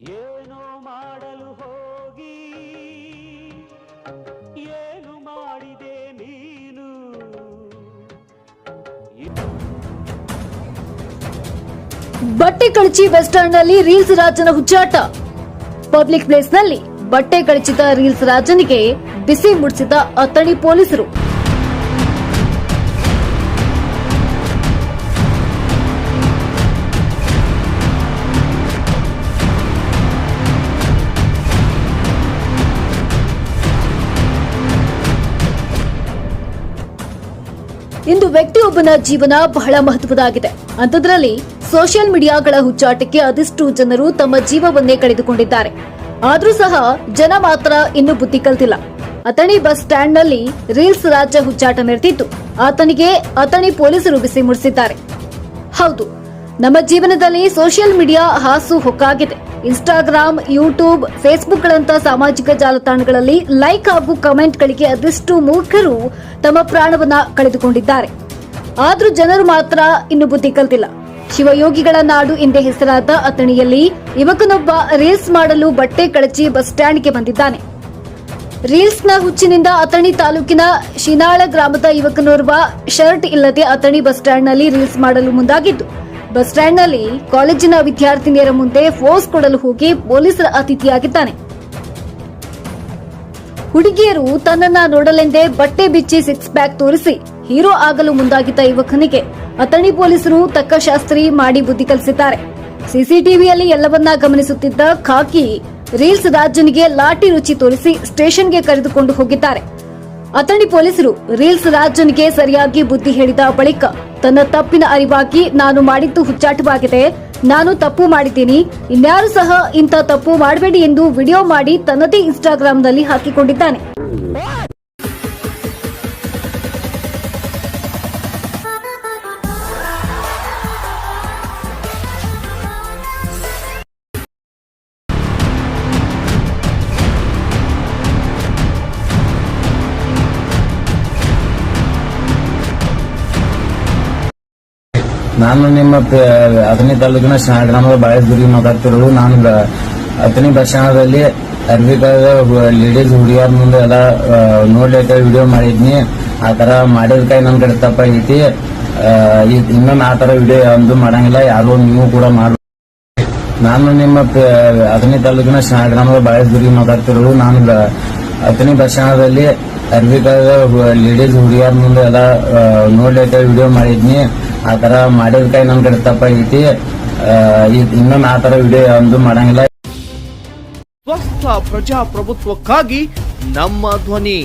ಏನು ಮಾಡಲು ಹೋಗಿ? ಏನು ಮಾಡಿದೆ ನೀನು? ಬಟ್ಟೆ ಕಳಚಿ ಬಸ್ ಸ್ಟ್ಯಾಂಡ್ನಲ್ಲಿ ರೀಲ್ಸ್ ರಾಜನ ಹುಚ್ಚಾಟ. ಪಬ್ಲಿಕ್ ಪ್ಲೇಸ್ನಲ್ಲಿ ಬಟ್ಟೆ ಕಳಚಿದ ರೀಲ್ಸ್ ರಾಜನಿಗೆ ಬಿಸಿ ಮುಡಿಸಿದ ಅತ್ತಣಿ ಪೊಲೀಸರು. ಇಂದು ವ್ಯಕ್ತಿಯೊಬ್ಬನ ಜೀವನ ಬಹಳ ಮಹತ್ವದಾಗಿದೆ ಅಂಥದ್ರಲ್ಲಿ ಸೋಷಿಯಲ್ ಮೀಡಿಯಾಗಳ ಹುಚ್ಚಾಟಕ್ಕೆ ಅದೆಷ್ಟು ಜನರು ತಮ್ಮ ಜೀವವನ್ನೇ ಕಳೆದುಕೊಂಡಿದ್ದಾರೆ. ಆದ್ರೂ ಸಹ ಜನ ಮಾತ್ರ ಇನ್ನು ಬುದ್ಧಿ ಕಲ್ತಿಲ್ಲ. ಅಥಣಿ ಬಸ್ ಸ್ಟ್ಯಾಂಡ್ನಲ್ಲಿ ರೀಲ್ಸ್ ರಾಜ ಹುಚ್ಚಾಟ ನಡೆದಿದ್ದು, ಆತನಿಗೆ ಅಥಣಿ ಪೊಲೀಸರು ಬಿಸಿ ಮುಡಿಸಿದ್ದಾರೆ. ಹೌದು ನಮ್ಮ ಜೀವನದಲ್ಲಿ ಸೋಷಿಯಲ್ ಮೀಡಿಯಾ ಹಾಸು ಹೊಕ್ಕಾಗಿದೆ. ಇನ್ಸ್ಟಾಗ್ರಾಮ್, ಯೂಟ್ಯೂಬ್ ಫೇಸ್ಬುಕ್ಗಳಂತ ಸಾಮಾಜಿಕ ಜಾಲತಾಣಗಳಲ್ಲಿ ಲೈಕ್ ಹಾಗೂ ಕಮೆಂಟ್ಗಳಿಗೆ ಅದೆಷ್ಟು ಮೂರ್ಖರು ತಮ್ಮ ಪ್ರಾಣವನ್ನ ಕಳೆದುಕೊಂಡಿದ್ದಾರೆ. ಆದ್ರೂ ಜನರು ಮಾತ್ರ ಇನ್ನು ಬುದ್ಧಿ ಕಲ್ತಿಲ್ಲ. ಶಿವಯೋಗಿಗಳ ನಾಡು ಎಂದೇ ಹೆಸರಾದ ಅಥಣಿಯಲ್ಲಿ ಯುವಕನೊಬ್ಬ ರೀಲ್ಸ್ ಮಾಡಲು ಬಟ್ಟೆ ಕಳಚಿ ಬಸ್ ಸ್ಟ್ಯಾಂಡ್ಗೆ ಬಂದಿದ್ದಾನೆ. ರೀಲ್ಸ್ನ ಹುಚ್ಚಿನಿಂದ ಅಥಣಿ ತಾಲೂಕಿನ ಶಿನಾಳ ಗ್ರಾಮದ ಯುವಕನೋರ್ವ ಶರ್ಟ್ ಇಲ್ಲದೆ ಅಥಣಿ ಬಸ್ ಸ್ಟ್ಯಾಂಡ್ನಲ್ಲಿ ರೀಲ್ಸ್ ಮಾಡಲು ಮುಂದಾಗಿದ್ದು ಬಸ್ ಸ್ಟ್ಯಾಂಡ್ನಲ್ಲಿ ಕಾಲೇಜಿನ ವಿದ್ಯಾರ್ಥಿನಿಯರ ಮುಂದೆ ಫೋರ್ಸ್ ಕೊಡಲು ಹೋಗಿ ಪೊಲೀಸರ ಅತಿಥಿಯಾಗಿದ್ದಾನೆ. ಹುಡುಗಿಯರು ತನ್ನನ್ನ ನೋಡಲೆಂದೇ ಬಟ್ಟೆ ಬಿಚ್ಚಿ ಸಿಕ್ಸ್ ಪ್ಯಾಕ್ ತೋರಿಸಿ ಹೀರೋ ಆಗಲು ಮುಂದಾಗಿದ್ದ ಯುವಕನಿಗೆ ಅಥಣಿ ಪೊಲೀಸರು ತಕ್ಕ ಶಾಸ್ತ್ರಿ ಮಾಡಿ ಬುದ್ಧಿ ಕಲಿಸಿದ್ದಾರೆ. ಸಿಸಿಟಿವಿಯಲ್ಲಿ ಎಲ್ಲವನ್ನ ಗಮನಿಸುತ್ತಿದ್ದ ಖಾಕಿ ರೀಲ್ಸ್ ರಾಜನಿಗೆ ಲಾಠಿ ರುಚಿ ತೋರಿಸಿ ಸ್ಟೇಷನ್ಗೆ ಕರೆದುಕೊಂಡು ಹೋಗಿದ್ದಾರೆ. ಅಥಣಿ ಪೊಲೀಸರು ರೀಲ್ಸ್ ರಾಜನಿಗೆ ಸರಿಯಾಗಿ ಬುದ್ಧಿ ಹೇಳಿದ ಬಳಿಕ ತನ್ನ ತಪ್ಪಿನ ಅರಿವಾಗಿ ನಾನು ಮಾಡಿದ್ದು ಹುಚ್ಚಾಟವಾಗಿದೆ. ನಾನು ತಪ್ಪು ಮಾಡಿದ್ದೀನಿ. ಇನ್ಯಾರು ಸಹ ಇಂಥ ತಪ್ಪು ಮಾಡಬೇಡಿ ಎಂದು ವಿಡಿಯೋ ಮಾಡಿ ತನ್ನದೇ ಇನ್ಸ್ಟಾಗ್ರಾಂನಲ್ಲಿ ಹಾಕಿಕೊಂಡಿದ್ದಾನೆ. ನಾನು ನಿಮ್ಮ ಅಥಣಿ ತಾಲೂಕಿನ ಗ್ರಾಮದ ಬಾಳೆಸ್ಗುರಿ ಮಾತಾಡ್ತಿರೋದು. ನಾನು ಅಥಣಿ ಬಸ್ ಅರ್ಬಿಕಾದ ಲೇಡೀಸ್ ಹುಡುಗಿಯರ ಮುಂದೆ ಎಲ್ಲ ನೋಡ್ಲಿಕ್ಕೆ ವಿಡಿಯೋ ಮಾಡಿದ್ನಿ. ಆ ತರ ಮಾಡಿದ್ಕಾಯಿ ನನ್ ಕಡೆ ತಪ್ಪ ಐತಿ. ಇನ್ನೊಂದು ಆ ತರ ವಿಡಿಯೋ ಯಾವ್ದು ಮಾಡಂಗಿಲ್ಲ. ಯಾರು ನೀವು ಕೂಡ ಮಾಡ ನಾನು ನಿಮ್ಮ ಅಥಣಿ ತಾಲೂಕಿನ ಗ್ರಾಮದ ಬಾಳೆಸ್ಗುರಿ ಮಾತಾಡ್ತಿರೋದು. ನಾನು ಅಥಣಿ ಬಸ್ ಅರ್ಬಿಕಾದ ಲೇಡೀಸ್ ಹುಡುಗಿಯರ ಮುಂದೆ ಎಲ್ಲ ನೋಡ್ಲಿಕ್ಕೆ ವಿಡಿಯೋ ಮಾಡಿದ್ನಿ. ಆ ತರ ಮಾಡಿದ್ಕಾಯಿ ನನ್ ಕಡೆ ತಪ್ಪಾಗೈತಿ ಇದ್- ಇನ್ನೊಮ್ಮೆ ಆ ತರ ವಿಡಿಯೋ ಒಂದು ಮಾಡಂಗಿಲ್ಲ. ಸ್ವಸ್ಥ ಪ್ರಜಾಪ್ರಭುತ್ವಕ್ಕಾಗಿ ನಮ್ಮ ಧ್ವನಿ.